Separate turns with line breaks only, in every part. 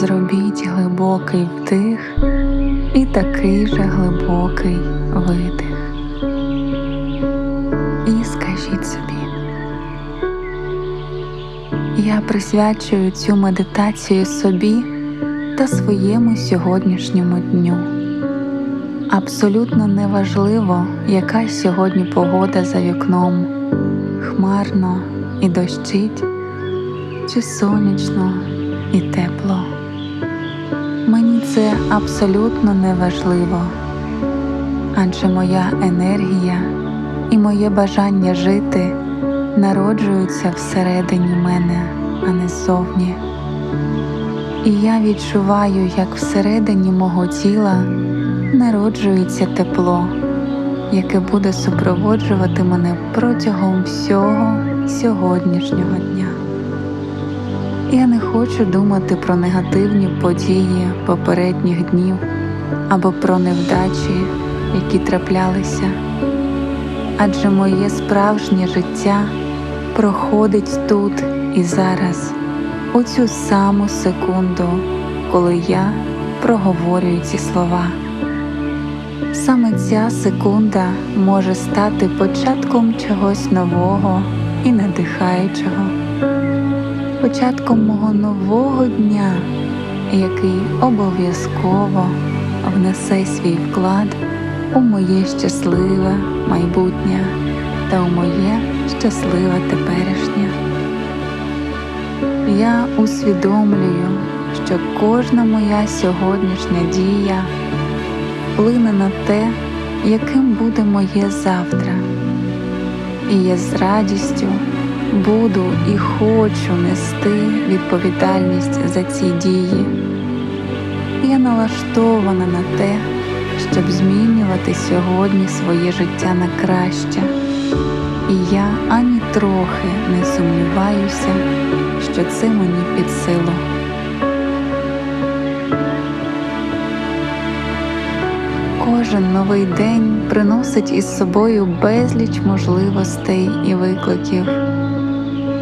Зробіть глибокий вдих і такий же глибокий видих. І скажіть собі, я присвячую цю медитацію собі та своєму сьогоднішньому дню. Абсолютно неважливо, яка сьогодні погода за вікном, хмарно і дощить, чи сонячно і тепло. Мені це абсолютно не важливо, адже моя енергія і моє бажання жити народжуються всередині мене, а не ззовні. І я відчуваю, як всередині мого тіла народжується тепло, яке буде супроводжувати мене протягом всього сьогоднішнього дня. Я не хочу думати про негативні події попередніх днів або про невдачі, які траплялися, адже моє справжнє життя проходить тут і зараз, у цю саму секунду, коли я проговорюю ці слова. Саме ця секунда може стати початком чогось нового і надихаючого початком мого нового дня, який обов'язково внесе свій вклад у моє щасливе майбутнє та у моє щасливе теперішнє. Я усвідомлюю, що кожна моя сьогоднішня дія вплине на те, яким буде моє завтра, і я з радістю буду і хочу нести відповідальність за ці дії. Я налаштована на те, щоб змінювати сьогодні своє життя на краще, і я ані трохи не сумніваюся, що це мені під силу. Кожен новий день приносить із собою безліч можливостей і викликів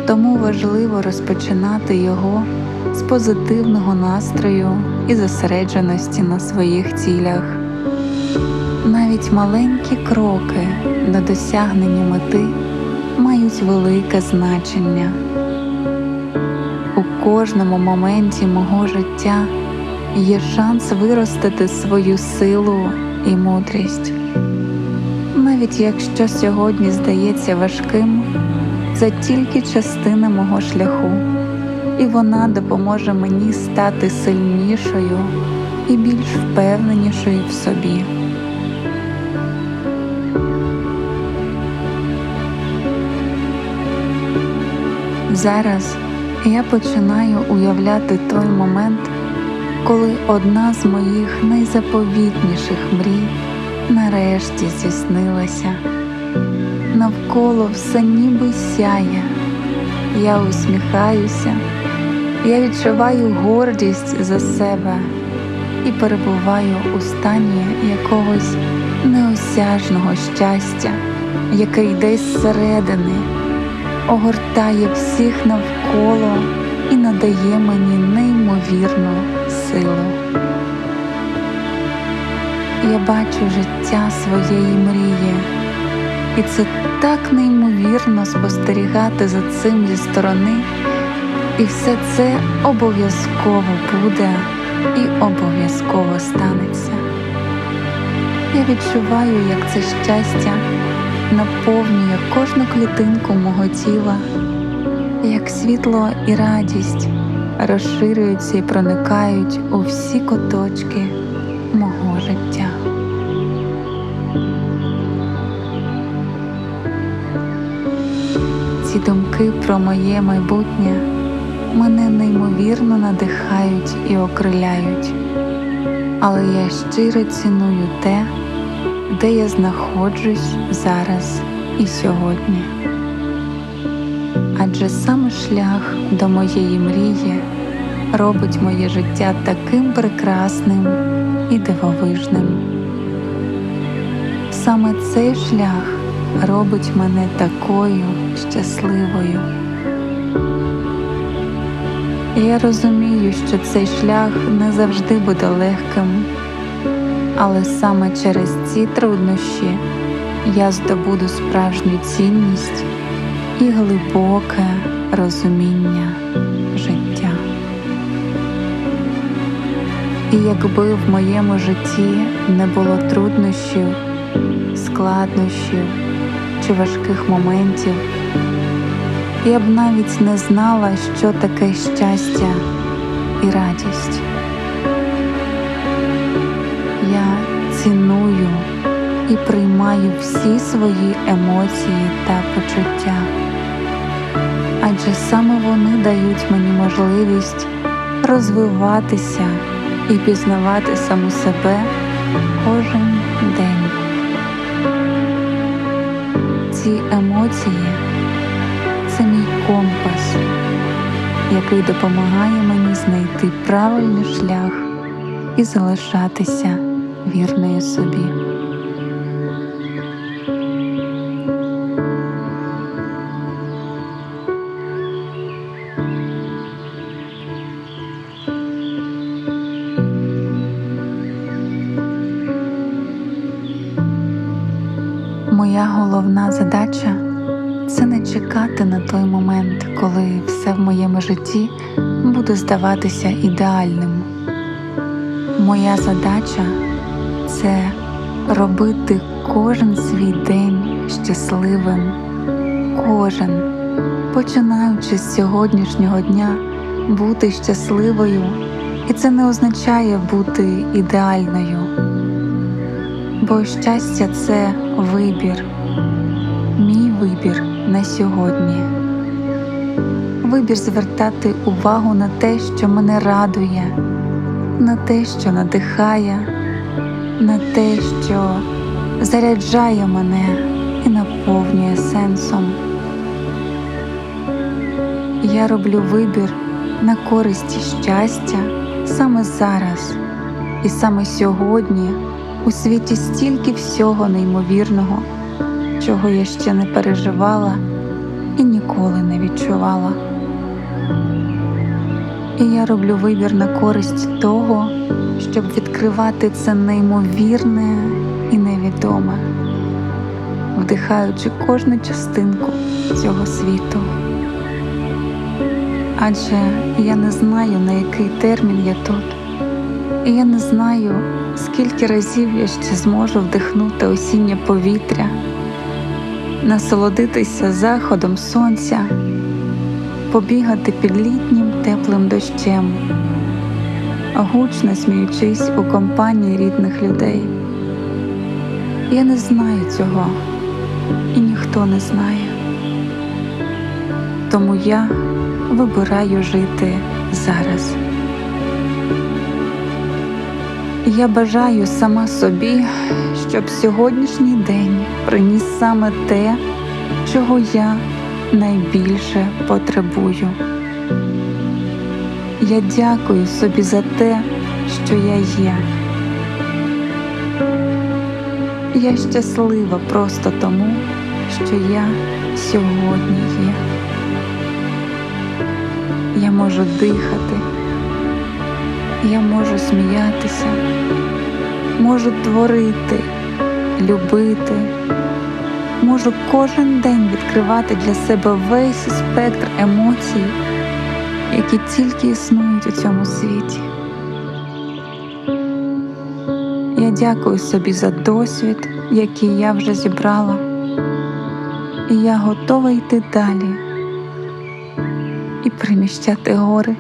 тому важливо розпочинати його з позитивного настрою і зосередженості на своїх цілях. Навіть маленькі кроки до досягнення мети мають велике значення. У кожному моменті мого життя є шанс виростити свою силу і мудрість. Навіть якщо сьогодні здається важким, це тільки частина мого шляху, і вона допоможе мені стати сильнішою і більш впевненішою в собі. Зараз я починаю уявляти той момент, коли одна з моїх найзаповітніших мрій нарешті здійснилася навколо все ніби сяє. Я усміхаюся, я відчуваю гордість за себе і перебуваю у стані якогось неосяжного щастя, який десь зсередини огортає всіх навколо і надає мені неймовірну силу. Я бачу життя своєї мрії. І це так неймовірно спостерігати за цим зі сторони, і все це обов'язково буде і обов'язково станеться. Я відчуваю, як це щастя наповнює кожну клітинку мого тіла, як світло і радість розширюються і проникають у всі куточки мого життя. Ці думки про моє майбутнє мене неймовірно надихають і окриляють, але я щиро ціную те, де я знаходжусь зараз і сьогодні. Адже саме шлях до моєї мрії робить моє життя таким прекрасним і дивовижним. Саме цей шлях робить мене такою щасливою. Я розумію, що цей шлях не завжди буде легким, але саме через ці труднощі я здобуду справжню цінність і глибоке розуміння життя. І якби в моєму житті не було труднощів, складнощів чи важких моментів, я б навіть не знала, що таке щастя і радість. Я ціную і приймаю всі свої емоції та почуття, адже саме вони дають мені можливість розвиватися і пізнавати саму себе кожен емоції це мій компас, який допомагає мені знайти правильний шлях і залишатися вірною собі. Моя головна задача це не чекати на той момент, коли все в моєму житті буде здаватися ідеальним. Моя задача це робити кожен свій день щасливим, кожен, починаючи з сьогоднішнього дня, бути щасливою, і це не означає бути ідеальною. Бо щастя це вибір, мій вибір на сьогодні. Вибір звертати увагу на те, що мене радує, на те, що надихає, на те, що заряджає мене і наповнює сенсом. Я роблю вибір на користь щастя саме зараз і саме сьогодні. У світі стільки всього неймовірного, чого я ще не переживала і ніколи не відчувала. І я роблю вибір на користь того, щоб відкривати це неймовірне і невідоме, вдихаючи кожну частинку цього світу. Адже я не знаю, на який термін я тут, і я не знаю скільки разів я ще зможу вдихнути осіннє повітря, насолодитися заходом сонця, побігати під літнім теплим дощем, гучно сміючись у компанії рідних людей. Я не знаю цього, і ніхто не знає. Тому я вибираю жити зараз. Я бажаю сама собі, щоб сьогоднішній день приніс саме те, чого я найбільше потребую. Я дякую собі за те, що я є. Я щаслива просто тому, що я сьогодні є. Я можу дихати. Я можу сміятися, можу творити, любити, можу кожен день відкривати для себе весь спектр емоцій, які тільки існують у цьому світі. Я дякую собі за досвід, який я вже зібрала, і я готова йти далі і приміщати гори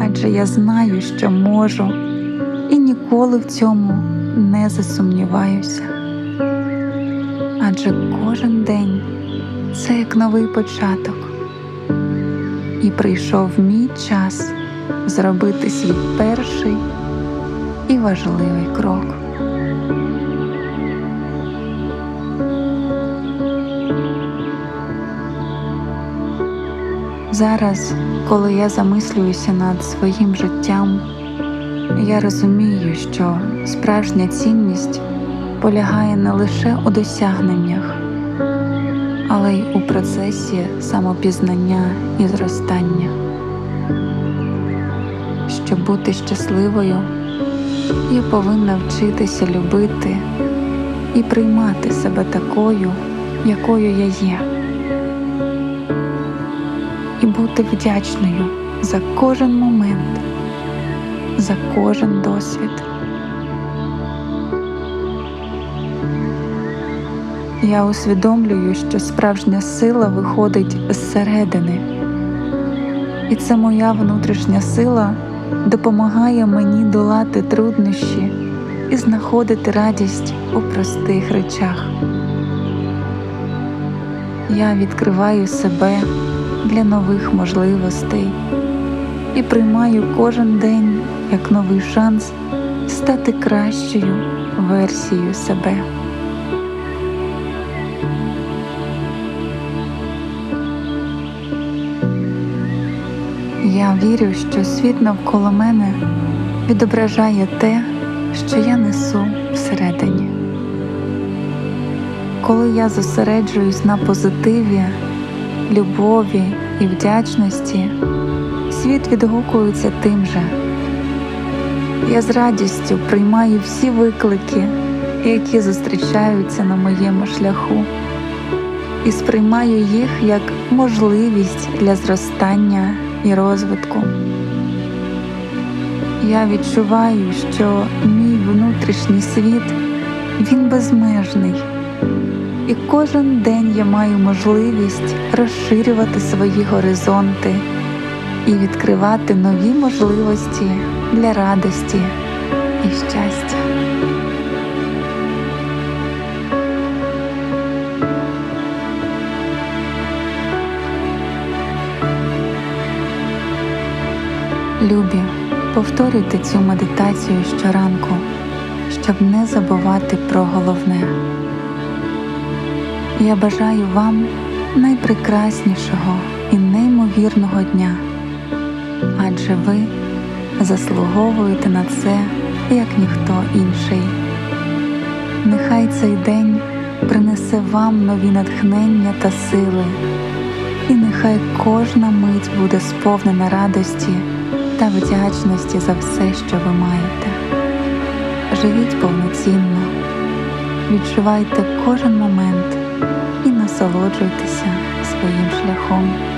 адже я знаю, що можу, і ніколи в цьому не засумніваюся. Адже кожен день це як новий початок, і прийшов мій час зробити свій перший і важливий крок. Зараз, коли я замислююся над своїм життям, я розумію, що справжня цінність полягає не лише у досягненнях, але й у процесі самопізнання і зростання. Щоб бути щасливою, я повинна вчитися любити і приймати себе такою, якою я є, і бути вдячною за кожен момент, за кожен досвід. Я усвідомлюю, що справжня сила виходить зсередини, і це моя внутрішня сила допомагає мені долати труднощі і знаходити радість у простих речах. Я відкриваю себе для нових можливостей і приймаю кожен день як новий шанс стати кращою версією себе. Я вірю, що світ навколо мене відображає те, що я несу всередині. Коли я зосереджуюсь на позитиві, любові і вдячності, світ відгукується тим же. Я з радістю приймаю всі виклики, які зустрічаються на моєму шляху, і сприймаю їх як можливість для зростання і розвитку. Я відчуваю, що мій внутрішній світ він безмежний, і кожен день я маю можливість розширювати свої горизонти і відкривати нові можливості для радості і щастя. Любі, повторюйте цю медитацію щоранку, щоб не забувати про головне. Я бажаю вам найпрекраснішого і неймовірного дня, адже ви заслуговуєте на це, як ніхто інший. Нехай цей день принесе вам нові натхнення та сили, і нехай кожна мить буде сповнена радості та вдячності за все, що ви маєте. Живіть повноцінно, відчувайте кожен момент насолоджуйтеся своїм шляхом.